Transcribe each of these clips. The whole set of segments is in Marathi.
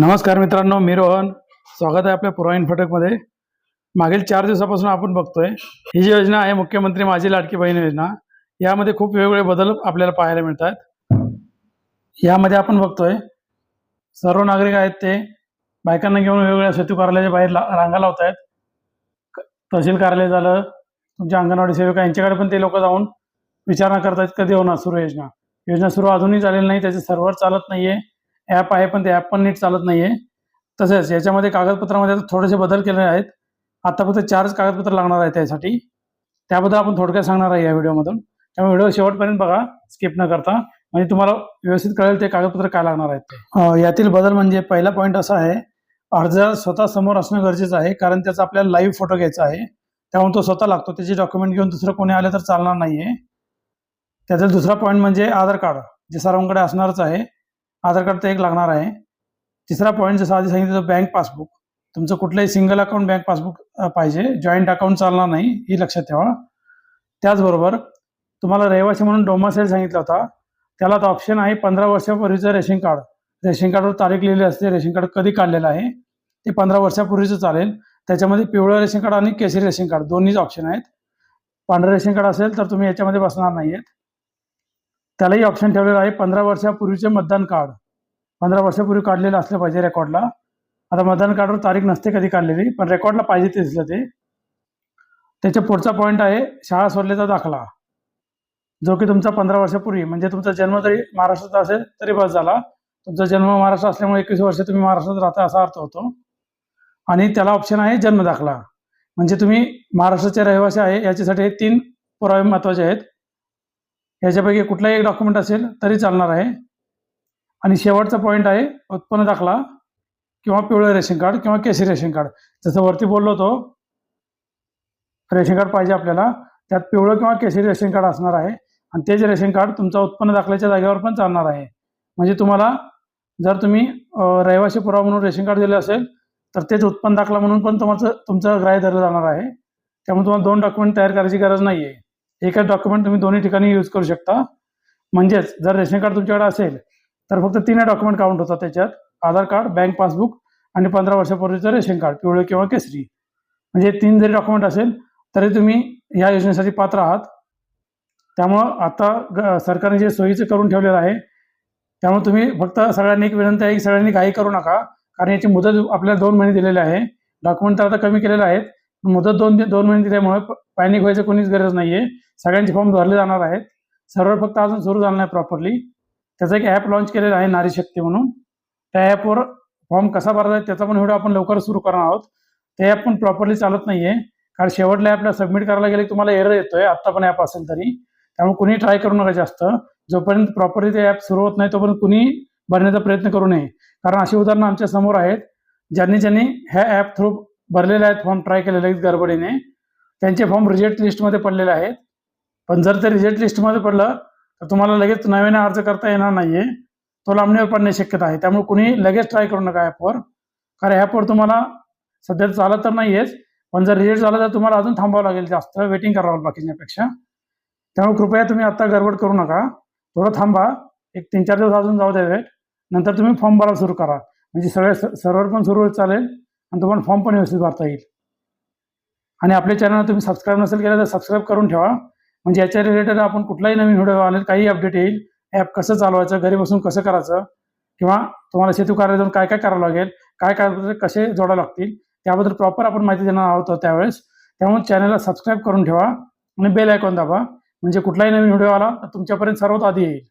नमस्कार मित्रांनो मी रोहन. स्वागत आहे आपल्या पुरा फटकमध्ये मागील चार दिवसापासून आपण बघतोय ही जी योजना आहे मुख्यमंत्री माझी लाडकी बहीण योजना यामध्ये खूप वेगवेगळे बदल आपल्याला पाहायला मिळतात. यामध्ये आपण बघतोय सर्व नागरिक आहेत ते बायकांना घेऊन वेगवेगळ्या सेतू कार्यालयाच्या बाहेर ला- रांगा लावत आहेत तहसील कार्यालय झालं तुमच्या अंगणवाडी सेविका यांच्याकडे पण ते लोक जाऊन विचारणा करतायत कधी होणार सुरू योजना? योजना सुरू अजूनही झालेली नाही त्याचे सर्व्हर चालत नाहीये. ॲप आहे पण ते ॲप पण नीट चालत नाहीये. तसेच याच्यामध्ये कागदपत्रामध्ये थोडेसे बदल केले आहेत. आता फक्त चारच कागदपत्र लागणार आहेत त्यासाठी. त्याबद्दल आपण थोडक्यात सांगणार आहे या व्हिडिओमधून. त्यामुळे व्हिडिओ शेवटपर्यंत बघा स्किप न करता. म्हणजे तुम्हाला व्यवस्थित कळेल ते कागदपत्र काय लागणार आहेत ते. यातील बदल म्हणजे पहिला पॉईंट असा आहे अर्ज स्वतः समोर असणं गरजेचं आहे कारण त्याचा आपल्याला लाईव्ह फोटो घ्यायचा आहे. त्यामुळे तो स्वतः लागतो. त्याचे डॉक्युमेंट घेऊन दुसरं कोणी आलं तर चालणार नाहीये. त्याचा दुसरा पॉईंट म्हणजे आधार कार्ड जे सर्वांकडे असणारच आहे. आधार कार्ड तर एक लागणार आहे. तिसरा पॉईंट जसं आधी सांगितलं बँक पासबुक तुमचं कुठलंही सिंगल अकाउंट बँक पासबुक पाहिजे. जॉईंट अकाउंट चालणार नाही ही लक्षात ठेवा. त्याचबरोबर तुम्हाला रहिवासी म्हणून डोमासाईल सांगितला होता. त्याला आता ऑप्शन आहे पंधरा वर्षापूर्वीचं रेशन कार्ड. रेशन कार्डवर तारीख लिहिली असते. रेशन कार्ड कधी काढलेलं आहे? ते पंधरा वर्षापूर्वीचं चालेल. त्याच्यामध्ये पिवळं रेशन कार्ड आणि केसरी रेशन कार्ड दोन्हीच ऑप्शन आहेत. पांढरं रेशन कार्ड असेल तर तुम्ही याच्यामध्ये बसणार नाही आहेत त्यालाही ऑप्शन ठेवलेलं आहे. पंधरा वर्षापूर्वीचे मतदान कार्ड पंधरा वर्षापूर्वी काढलेलं असलं पाहिजे रेकॉर्डला आता मतदान कार्डवर तारीख नसते कधी काढलेली पण रेकॉर्डला पाहिजे ते दिसलं ते. त्याच्या पुढचा पॉईंट आहे शाळा सोडल्याचा दाखला. जो की तुमचा पंधरा वर्षापूर्वी म्हणजे तुमचा जन्म जरी महाराष्ट्रात असेल तरी बस झाला. तुमचा जन्म महाराष्ट्र असल्यामुळे एकवीस वर्ष तुम्ही महाराष्ट्रात राहता असा अर्थ होतो. आणि त्याला ऑप्शन आहे जन्म दाखला. म्हणजे तुम्ही महाराष्ट्राचे रहिवासी आहे याच्यासाठी हे तीन पुरावे महत्त्वाचे आहेत. याच्यापैकी कुठलाही एक डॉक्युमेंट असेल तरी चालणार आहे. आणि शेवटचा पॉईंट आहे उत्पन्न दाखला किंवा पिवळं रेशन कार्ड किंवा केसरी रेशन कार्ड. जसं वरती बोललो होतो रेशन कार्ड पाहिजे आपल्याला त्यात पिवळं किंवा केसरी रेशन कार्ड असणार आहे. आणि तेच रेशन कार्ड तुमचा उत्पन्न दाखल्याच्या जागेवर पण चालणार आहे. म्हणजे तुम्हाला जर तुम्ही रहिवासी पुरावा म्हणून रेशन कार्ड दिलं असेल तर तेच उत्पन्न दाखला म्हणून पण तुमचं तुमचं ग्राह्य धरलं जाणार आहे. त्यामुळे तुम्हाला दोन डॉक्युमेंट तयार करायची गरज नाही आहे एकच डॉक्युमेंट तुम्ही दोन्ही ठिकाणी यूज करू शकता. म्हणजेच जर रेशन कार्ड तुमच्याकडे असेल तर फक्त तीन डॉक्युमेंट काउंट होतात त्याच्यात. आधार कार्ड बँक पासबुक आणि पंधरा वर्षापूर्वीचं रेशन कार्ड पिवळं किंवा केसरी. म्हणजे तीन जरी डॉक्युमेंट असेल तरी तुम्ही या योजनेसाठी पात्र आहात. त्यामुळं आता सरकारने जे सोयीचं करून ठेवलेलं आहे त्यामुळे तुम्ही फक्त सगळ्यांनी एक विनंती आहे की सगळ्यांनी घाई करू नका कारण याची मुदत आपल्याला दोन महिने दिलेली आहे. डॉक्युमेंट तर आता कमी केलेले आहेत मुदत दोन दोन महिने दिल्यामुळे पॅनिक व्हायचं कोणीच गरज नाही आहे सगळ्यांचे फॉर्म भरले जाणार आहेत. सर्व्हर फक्त अजून सुरू झालं नाही प्रॉपरली त्याचं एक ॲप लॉन्च केलेलं आहे नारी शक्ती म्हणून. त्या ॲपवर फॉर्म कसा भरायचा त्याचा पण व्हिडिओ आपण लवकर सुरू करणार आहोत. ते ॲप पण प्रॉपरली चालत नाही आहे कारण शेवटल्या ॲपला सबमिट करायला गेले तुम्हाला एरर येतोय. आत्ता पण ॲप असेल तरी. त्यामुळे कुणी ट्राय करू नका जास्त. जोपर्यंत प्रॉपरली ते ॲप सुरू होत नाही तोपर्यंत कुणी भरण्याचा प्रयत्न करू नये. कारण अशी उदाहरणं आमच्यासमोर आहेत. ज्यांनी ज्यांनी ह्या ॲप थ्रू भरलेले आहेत फॉर्म ट्राय केलेले आहेत गडबडीने. त्यांचे फॉर्म रिजेक्ट लिस्टमध्ये पडलेले आहेत. पण जर ते रिजेक्ट लिस्टमध्ये पडलं तर तुम्हाला लगेच नव्याने अर्ज करता येणार नाहीये. तो लांबणीवर पडण्याची शक्यता आहे. त्यामुळे कुणी लगेच ट्राय करू नका ॲपवर कारण ॲपवर तुम्हाला सध्या चालत तर नाहीयेच पण जर रिजेक्ट झाला तर तुम्हाला अजून थांबावं लागेल. जास्त वेटिंग करावं बाकीच्यापेक्षा. त्यामुळे कृपया तुम्ही आता गडबड करू नका. थोडं थांबा. एक तीन चार दिवस अजून जाऊ द्या वेट नंतर तुम्ही फॉर्म भरायला सुरू करा. म्हणजे सगळे सर्व्हर पण सुरू चालेल. आणि तुम्हाला फॉर्म पण व्यवस्थित भरता येईल. आणि आपल्या चॅनलला तुम्ही सबस्क्राईब नसेल केलं तर सबस्क्राईब करून ठेवा. म्हणजे याच्या रिलेटेड आपण कुठलाही नवीन व्हिडिओ आले काही अपडेट येईल. ॲप कसं चालवायचं घरी बसून कसं करायचं किंवा तुम्हाला सेतू कार्य जाऊन काय काय करावं लागेल काय काय कसे जोडावं लागतील त्याबद्दल प्रॉपर आपण माहिती देणार आहोत त्यावेळेस. त्यामुळे चॅनलला सबस्क्राईब करून ठेवा आणि बेल आयकॉन दाबा. म्हणजे कुठलाही नवीन व्हिडिओ आला तर तुमच्यापर्यंत सर्वात आधी येईल.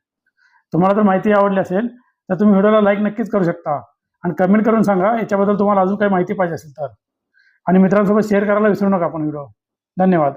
तुम्हाला जर माहिती आवडली असेल तर तुम्ही व्हिडिओला लाईक नक्कीच करू शकता. आणि कमेंट करून सांगा याच्याबद्दल तुम्हाला अजून काही माहिती पाहिजे असेल तर. आणि मित्रांसोबत शेअर करायला विसरू नका आपण व्हिडिओ धन्यवाद.